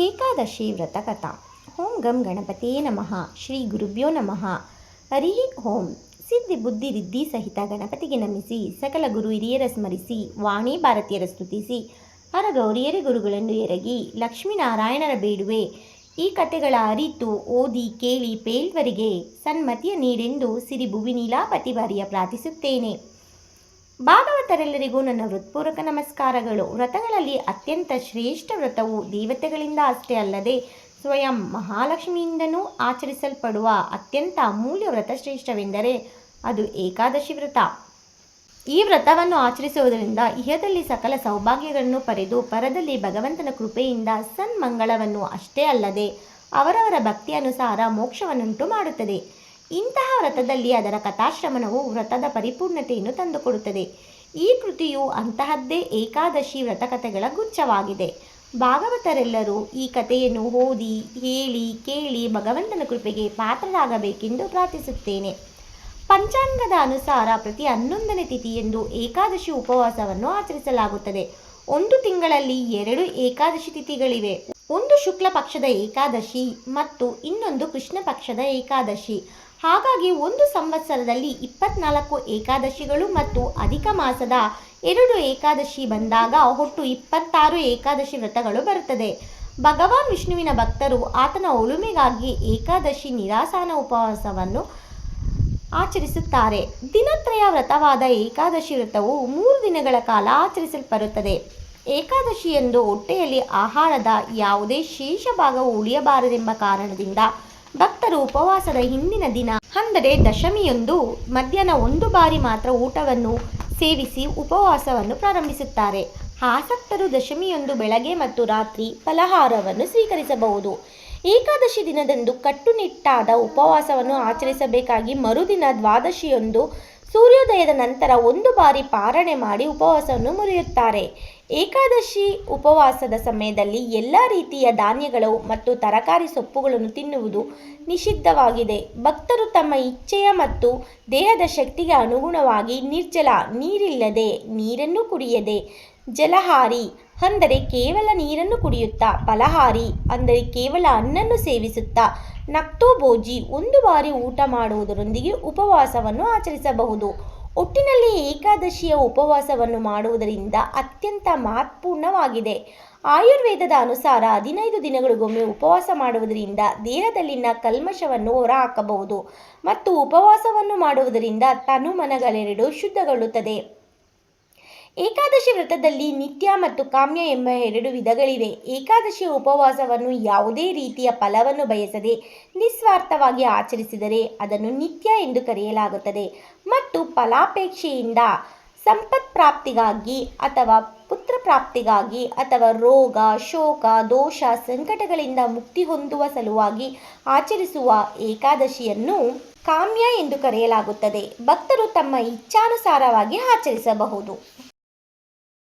ಏಕಾದಶಿ ವ್ರತಕಥಾ. ಓಂ ಗಂ ಗಣಪತಿಯೇ ನಮಃ. ಶ್ರೀ ಗುರುಭ್ಯೋ ನಮಃ. ಹರಿ ಓಂ. ಸಿದ್ಧಿ ಬುದ್ಧಿ ರಿದ್ಧಿ ಸಹಿತ ಗಣಪತಿಗೆ ನಮಿಸಿ, ಸಕಲ ಗುರು ಹಿರಿಯರ ಸ್ಮರಿಸಿ, ವಾಣಿ ಭಾರತೀಯರ ಸ್ತುತಿಸಿ ಹರ ಗೌರಿಯರ ಗುರುಗಳನ್ನು ಎರಗಿ, ಲಕ್ಷ್ಮೀನಾರಾಯಣರ ಬೇಡುವೆ, ಈ ಕಥೆಗಳ ಅರಿತು ಓದಿ, ಕೇಳಿ, ಪೇಲ್ವರಿಗೆ ಸನ್ಮತಿಯ ನೀಡೆಂದು ಸಿರಿ ಭುವಿ ನೀಲಾಪತಿ ಬಾರಿಯ ಪ್ರಾರ್ಥಿಸುತ್ತೇನೆ. ಭಾಗವತರೆಲ್ಲರಿಗೂ ನನ್ನ ಹೃತ್ಪೂರ್ವಕ ನಮಸ್ಕಾರಗಳು. ವ್ರತಗಳಲ್ಲಿ ಅತ್ಯಂತ ಶ್ರೇಷ್ಠ ವ್ರತವು ದೇವತೆಗಳಿಂದ ಅಷ್ಟೇ ಅಲ್ಲದೆ ಸ್ವಯಂ ಮಹಾಲಕ್ಷ್ಮಿಯಿಂದನೂ ಆಚರಿಸಲ್ಪಡುವ ಅತ್ಯಂತ ಅಮೂಲ್ಯ ವ್ರತ ಶ್ರೇಷ್ಠವೆಂದರೆ ಅದು ಏಕಾದಶಿ ವ್ರತ. ಈ ವ್ರತವನ್ನು ಆಚರಿಸುವುದರಿಂದ ಇಹದಲ್ಲಿ ಸಕಲ ಸೌಭಾಗ್ಯಗಳನ್ನು ಪಡೆದು ಪರದಲ್ಲಿ ಭಗವಂತನ ಕೃಪೆಯಿಂದ ಸನ್ಮಂಗಳವನ್ನು ಅಷ್ಟೇ ಅಲ್ಲದೆ ಅವರವರ ಭಕ್ತಿಯನುಸಾರ ಮೋಕ್ಷವನ್ನುಂಟು ಮಾಡುತ್ತದೆ ಇಂತಹ ವ್ರತದಲ್ಲಿ ಅದರ ಕಥಾಶ್ರಮಣವು ವ್ರತದ ಪರಿಪೂರ್ಣತೆಯನ್ನು ತಂದುಕೊಡುತ್ತದೆ. ಈ ಕೃತಿಯು ಅಂತಹದ್ದೇ ಏಕಾದಶಿ ವ್ರತಕಥೆಗಳ ಗುಚ್ಛವಾಗಿದೆ. ಭಾಗವತರೆಲ್ಲರೂ ಈ ಕಥೆಯನ್ನು ಓದಿ, ಹೇಳಿ, ಕೇಳಿ ಭಗವಂತನ ಕೃಪೆಗೆ ಪಾತ್ರರಾಗಬೇಕೆಂದು ಪ್ರಾರ್ಥಿಸುತ್ತೇನೆ. ಪಂಚಾಂಗದ ಅನುಸಾರ ಪ್ರತಿ ಹನ್ನೊಂದನೇ ತಿಥಿಯೆಂದು ಏಕಾದಶಿ ಉಪವಾಸವನ್ನು ಆಚರಿಸಲಾಗುತ್ತದೆ. ಒಂದು ತಿಂಗಳಲ್ಲಿ ಎರಡು ಏಕಾದಶಿ ತಿಥಿಗಳಿವೆ. ಒಂದು ಶುಕ್ಲ ಪಕ್ಷದ ಏಕಾದಶಿ ಮತ್ತು ಇನ್ನೊಂದು ಕೃಷ್ಣ ಪಕ್ಷದ ಏಕಾದಶಿ. ಹಾಗಾಗಿ ಒಂದು ಸಂವತ್ಸರದಲ್ಲಿ ಇಪ್ಪತ್ನಾಲ್ಕು ಏಕಾದಶಿಗಳು ಮತ್ತು ಅಧಿಕ ಮಾಸದ ಎರಡು ಏಕಾದಶಿ ಬಂದಾಗ ಒಟ್ಟು ಇಪ್ಪತ್ತಾರು ಏಕಾದಶಿ ವ್ರತಗಳು ಬರುತ್ತದೆ. ಭಗವಾನ್ ವಿಷ್ಣುವಿನ ಭಕ್ತರು ಆತನ ಉಳುಮೆಗಾಗಿ ಏಕಾದಶಿ ನಿರಾಸನ ಉಪವಾಸವನ್ನು ಆಚರಿಸುತ್ತಾರೆ. ದಿನತ್ರಯ ವ್ರತವಾದ ಏಕಾದಶಿ ವ್ರತವು ಮೂರು ದಿನಗಳ ಕಾಲ ಆಚರಿಸಲ್ಪಡುತ್ತದೆ. ಏಕಾದಶಿಯಂದು ಹೊಟ್ಟೆಯಲ್ಲಿ ಆಹಾರದ ಯಾವುದೇ ಶೇಷ ಭಾಗವು ಉಳಿಯಬಾರದೆಂಬ ಕಾರಣದಿಂದ ಭಕ್ತರು ಉಪವಾಸದ ಹಿಂದಿನ ದಿನ ಅಂದರೆ ದಶಮಿಯೊಂದು ಮಧ್ಯಾಹ್ನ ಒಂದು ಬಾರಿ ಮಾತ್ರ ಊಟವನ್ನು ಸೇವಿಸಿ ಉಪವಾಸವನ್ನು ಪ್ರಾರಂಭಿಸುತ್ತಾರೆ. ಆಸಕ್ತರು ದಶಮಿಯೊಂದು ಬೆಳಗ್ಗೆ ಮತ್ತು ರಾತ್ರಿ ಫಲಹಾರವನ್ನು ಸ್ವೀಕರಿಸಬಹುದು. ಏಕಾದಶಿ ದಿನದಂದು ಕಟ್ಟುನಿಟ್ಟಾದ ಉಪವಾಸವನ್ನು ಆಚರಿಸಬೇಕಾಗಿ ಮರುದಿನ ದ್ವಾದಶಿಯೊಂದು ಸೂರ್ಯೋದಯದ ನಂತರ ಒಂದು ಬಾರಿ ಪಾರಣೆ ಮಾಡಿ ಉಪವಾಸವನ್ನು ಮುರಿಯುತ್ತಾರೆ. ಏಕಾದಶಿ ಉಪವಾಸದ ಸಮಯದಲ್ಲಿ ಎಲ್ಲ ರೀತಿಯ ಧಾನ್ಯಗಳು ಮತ್ತು ತರಕಾರಿ ಸೊಪ್ಪುಗಳನ್ನು ತಿನ್ನುವುದು ನಿಷಿದ್ಧವಾಗಿದೆ. ಭಕ್ತರು ತಮ್ಮ ಇಚ್ಛೆಯ ಮತ್ತು ದೇಹದ ಶಕ್ತಿಗೆ ಅನುಗುಣವಾಗಿ ನಿರ್ಜಲ ನೀರಿಲ್ಲದೆ ನೀರನ್ನು ಕುಡಿಯದೆ ಜಲಹಾರಿ ಅಂದರೆ ಕೇವಲ ನೀರನ್ನು ಕುಡಿಯುತ್ತಾ? ಫಲಹಾರಿ ಅಂದರೆ ಕೇವಲ ಅನ್ನನ್ನು ಸೇವಿಸುತ್ತಾ? ನಕ್ತೋಬೋಜಿ ಒಂದು ಬಾರಿ ಊಟ ಮಾಡುವುದರೊಂದಿಗೆ ಉಪವಾಸವನ್ನು ಆಚರಿಸಬಹುದು. ಒಟ್ಟಿನಲ್ಲಿ ಏಕಾದಶಿಯ ಉಪವಾಸವನ್ನು ಮಾಡುವುದರಿಂದ ಅತ್ಯಂತ ಮಹತ್ವಪೂರ್ಣವಾಗಿದೆ. ಆಯುರ್ವೇದದ ಅನುಸಾರ ಹದಿನೈದು ದಿನಗಳಿಗೊಮ್ಮೆ ಉಪವಾಸ ಮಾಡುವುದರಿಂದ ದೇಹದಲ್ಲಿನ ಕಲ್ಮಶವನ್ನು ಹೊರಹಾಕಬಹುದು ಮತ್ತು ಉಪವಾಸವನ್ನು ಮಾಡುವುದರಿಂದ ತನುಮನಗಳೆರಡು ಶುದ್ಧಗೊಳ್ಳುತ್ತದೆ. ಏಕಾದಶಿ ವ್ರತದಲ್ಲಿ ನಿತ್ಯ ಮತ್ತು ಕಾಮ್ಯ ಎಂಬ ಎರಡು ವಿಧಗಳಿವೆ. ಏಕಾದಶಿ ಉಪವಾಸವನ್ನು ಯಾವುದೇ ರೀತಿಯ ಫಲವನ್ನು ಬಯಸದೆ ನಿಸ್ವಾರ್ಥವಾಗಿ ಆಚರಿಸಿದರೆ ಅದನ್ನು ನಿತ್ಯ ಎಂದು ಕರೆಯಲಾಗುತ್ತದೆ. ಮತ್ತು ಫಲಾಪೇಕ್ಷೆಯಿಂದ ಸಂಪತ್ ಪ್ರಾಪ್ತಿಗಾಗಿ ಅಥವಾ ಪುತ್ರ ಪ್ರಾಪ್ತಿಗಾಗಿ ಅಥವಾ ರೋಗ, ಶೋಕ, ದೋಷ ಸಂಕಟಗಳಿಂದ ಮುಕ್ತಿ ಹೊಂದುವ ಸಲುವಾಗಿ ಆಚರಿಸುವ ಏಕಾದಶಿಯನ್ನು ಕಾಮ್ಯ ಎಂದು ಕರೆಯಲಾಗುತ್ತದೆ. ಭಕ್ತರು ತಮ್ಮ ಇಚ್ಛಾನುಸಾರವಾಗಿ ಆಚರಿಸಬಹುದು.